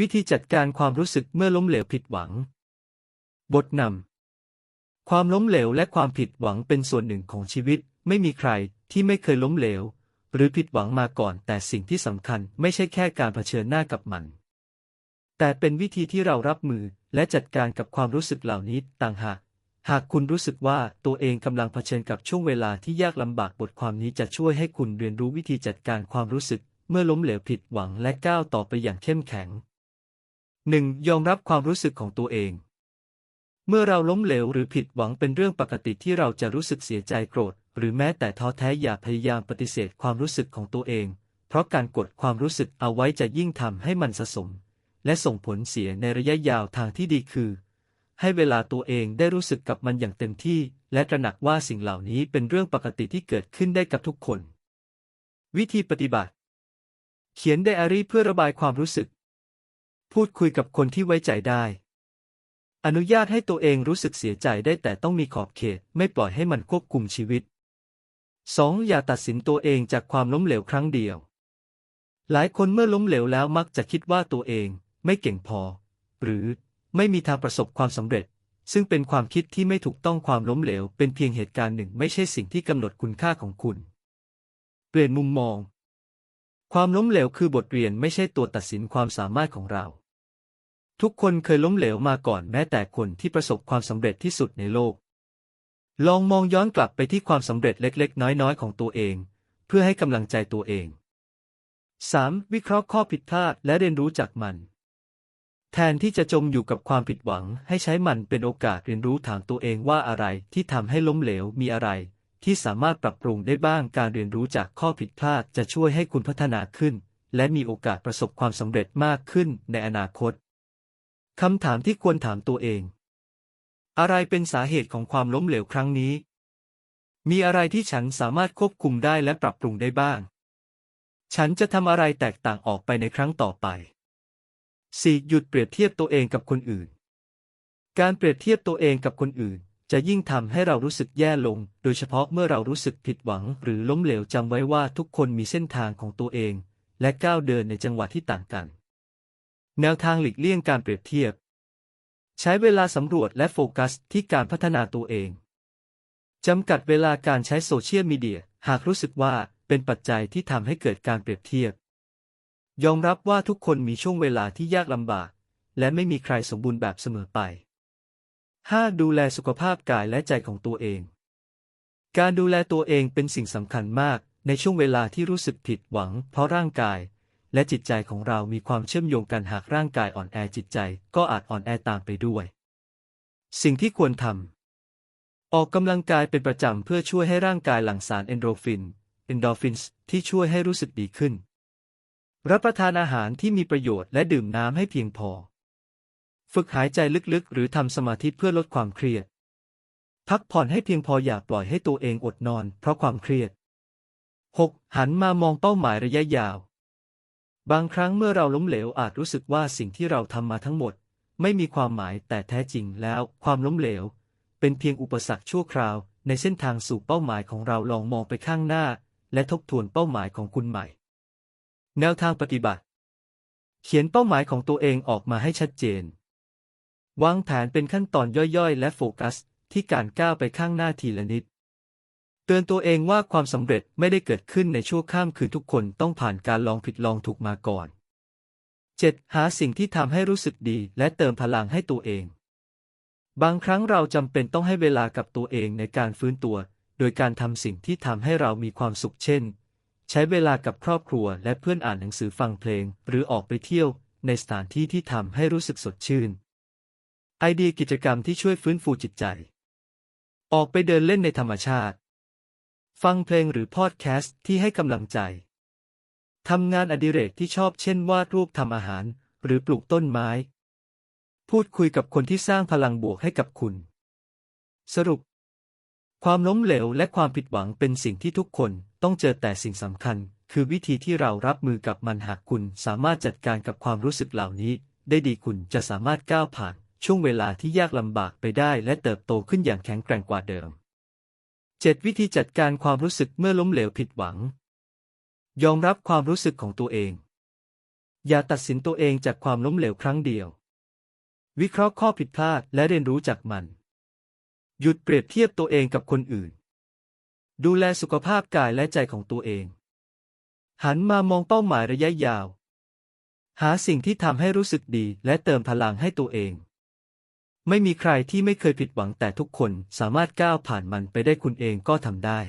วิธีจัดการความรู้สึกเมื่อล้มเหลวผิดหวัง บทนำ ความล้มเหลวและความผิดหวังเป็นส่วนหนึ่งของชีวิต ไม่มีใครที่ไม่เคยล้มเหลว หรือผิดหวังมาก่อน แต่สิ่งที่สำคัญไม่ใช่แค่การเผชิญหน้ากับมัน แต่เป็นวิธีที่เรารับมือและจัดการกับความรู้สึกเหล่านี้ต่างหาก หากคุณรู้สึกว่าตัวเองกำลังเผชิญกับช่วงเวลาที่ยากลำบากบทความนี้จะช่วยให้คุณเรียนรู้วิธีจัดการความรู้สึก เมื่อล้มเหลวผิดหวังและก้าวต่อไปอย่างเข้มแข็ง 1. ยอมรับความรู้สึกของตัวเอง เมื่อเราล้มเหลวหรือผิดหวังเป็นเรื่องปกติที่เราจะรู้สึกเสียใจโกรธ หรือแม้แต่ท้อแท้อย่าพยายามปฏิเสธความรู้สึกของตัวเอง เพราะการกดความรู้สึกเอาไว้จะยิ่งทำให้มันสะสม และส่งผลเสียในระยะยาวทางที่ดีคือ ให้เวลาตัวเองได้รู้สึกกับมันอย่างเต็มที่ และตระหนักว่าสิ่งเหล่านี้เป็นเรื่องปกติที่เกิดขึ้นได้กับทุกคน วิธีปฏิบัติ เขียนไดอารี่เพื่อระบายความรู้สึก พูดคุยกับคนที่ไว้ใจได้ อนุญาตให้ตัวเองรู้สึกเสียใจได้แต่ต้องมีขอบเขตไม่ปล่อยให้มันควบคุมชีวิต 2. อย่าตัดสินตัวเองจากความล้มเหลวครั้งเดียว หลายคนเมื่อล้มเหลวแล้วมักจะคิดว่าตัวเอง ไม่เก่งพอ หรือไม่มีทางประสบความสำเร็จ ซึ่งเป็นความคิดที่ไม่ถูกต้องความล้มเหลว เป็นเพียงเหตุการณ์หนึ่งไม่ใช่สิ่งที่กำหนดคุณค่าของคุณ เปลี่ยนมุมมอง ความล้มเหลวคือบทเรียนไม่ใช่ตัวตัดสินความสามารถของเรา ทุกคนเคยล้มเหลวมาก่อนแม้แต่คนที่ประสบความสำเร็จที่สุดในโลก ลองมองย้อนกลับไปที่ความสำเร็จเล็กๆ น้อยๆ ของตัวเอง เพื่อให้กำลังใจตัวเอง 3. วิเคราะห์ข้อผิดพลาดและเรียนรู้จากมัน แทนที่จะจมอยู่กับความผิดหวัง ให้ใช้มันเป็นโอกาสเรียนรู้ถามตัวเองว่าอะไรที่ทำให้ล้มเหลวมีอะไร ที่สามารถปรับปรุงได้บ้างการเรียนรู้จากข้อผิดพลาดจะช่วยให้คุณพัฒนาขึ้น และมีโอกาสประสบความสำเร็จมากขึ้นในอนาคต คำถามที่ควรถามตัวเอง อะไรเป็นสาเหตุของความล้มเหลวครั้งนี้ มีอะไรที่ฉันสามารถควบคุมได้และปรับปรุงได้บ้าง ฉันจะทำอะไรแตกต่างออกไปในครั้งต่อไป 4. หยุดเปรียบเทียบตัวเองกับคนอื่น การเปรียบเทียบตัวเองกับคนอื่น จะยิ่งทำให้เรารู้สึกแย่ลง โดยเฉพาะเมื่อเรารู้สึกผิดหวัง หรือล้มเหลวจำไว้ว่าทุกคนมีเส้นทางของตัวเอง และก้าวเดินในจังหวะที่ต่างกัน แนวทางหลีกเลี่ยงการเปรียบเทียบ ใช้เวลาสำรวจและโฟกัสที่การพัฒนาตัวเอง จำกัดเวลาการใช้โซเชียลมีเดีย หากรู้สึกว่าเป็นปัจจัยที่ทำให้เกิดการเปรียบเทียบ ยอมรับว่าทุกคนมีช่วงเวลาที่ยากลำบาก และไม่มีใครสมบูรณ์แบบเสมอไป 5. ดูแลสุขภาพกายและใจของตัวเอง การดูแลตัวเองเป็นสิ่งสำคัญมากในช่วงเวลาที่รู้สึกผิดหวัง เพราะร่างกาย และจิตใจของเรามีความเชื่อมโยงกันหากร่างกายอ่อนแอจิตใจ ก็อาจอ่อนแอตามไปด้วย สิ่งที่ควรทำออกกำลังกายเป็นประจำเพื่อช่วยให้ร่างกายหลั่งสารเอนโดรฟินเอนโดรฟินส์ที่ช่วยให้รู้สึกดีขึ้น รับประทานอาหารที่มีประโยชน์และดื่มน้ำให้เพียงพอ ฝึกหายใจลึกๆ หรือทำสมาธิเพื่อลดความเครียด พักผ่อนให้เพียงพออย่าปล่อยให้ตัวเองอดนอน เพราะความเครียด 6. หันมามองเป้าหมายระยะยาว บางครั้งเมื่อเราล้มเหลวอาจรู้สึกว่าสิ่งที่เราทำมาทั้งหมด ไม่มีความหมายแต่แท้จริงแล้วความล้มเหลว เป็นเพียงอุปสรรคชั่วคราว ในเส้นทางสู่เป้าหมายของเราลองมองไปข้างหน้า และทบทวนเป้าหมายของคุณใหม่ แนวทางปฏิบัติ เขียนเป้าหมายของตัวเองออกมาให้ชัดเจน วางแผนเป็นขั้นตอนย่อยๆ และโฟกัส ที่การก้าวไปข้างหน้าทีละนิด เตือนตัวเองว่าความสำเร็จไม่ได้เกิดขึ้นในชั่วข้ามคืนทุกคนต้องผ่านการลองผิดลองถูกมาก่อน 7. หาสิ่งที่ทำให้รู้สึกดีและเติมพลังให้ตัวเอง บางครั้งเราจำเป็นต้องให้เวลากับตัวเองในการฟื้นตัว โดยการทำสิ่งที่ทำให้เรามีความสุขเช่น ใช้เวลากับครอบครัวและเพื่อนอ่านหนังสือฟังเพลง หรือออกไปเที่ยว ในสถานที่ที่ทำให้รู้สึกสดชื่น ไอเดียกิจกรรมที่ช่วยฟื้นฟูจิตใจ ออกไปเดินเล่นในธรรมชาติ ฟังเพลงหรือพอดแคสต์ที่ให้กำลังใจ ทำงานอดิเรกที่ชอบเช่นวาดรูปทำอาหาร หรือปลูกต้นไม้ พูดคุยกับคนที่สร้างพลังบวกให้กับคุณ สรุป ความล้มเหลวและความผิดหวังเป็นสิ่งที่ทุกคนต้องเจอแต่สิ่งสำคัญ คือวิธีที่เรารับมือกับมันหากคุณสามารถจัดการกับความรู้สึกเหล่านี้ ได้ดีคุณจะสามารถก้าวผ่าน ช่วงเวลาที่ยากลำบากไปได้และเติบโตขึ้นอย่างแข็งแกร่งกว่าเดิม 7. วิธีจัดการความรู้สึกเมื่อล้มเหลวผิดหวัง ยอมรับความรู้สึกของตัวเอง อย่าตัดสินตัวเองจากความล้มเหลวครั้งเดียว วิเคราะห์ข้อผิดพลาดและเรียนรู้จากมัน หยุดเปรียบเทียบตัวเองกับคนอื่น ดูแลสุขภาพกายและใจของตัวเอง หันมามองเป้าหมายระยะยาว หาสิ่งที่ทำให้รู้สึกดีและเติมพลังให้ตัวเอง ไม่มีใครที่ไม่เคยผิดหวังแต่ทุกคนสามารถก้าวผ่านมันไปได้คุณเองก็ทำได้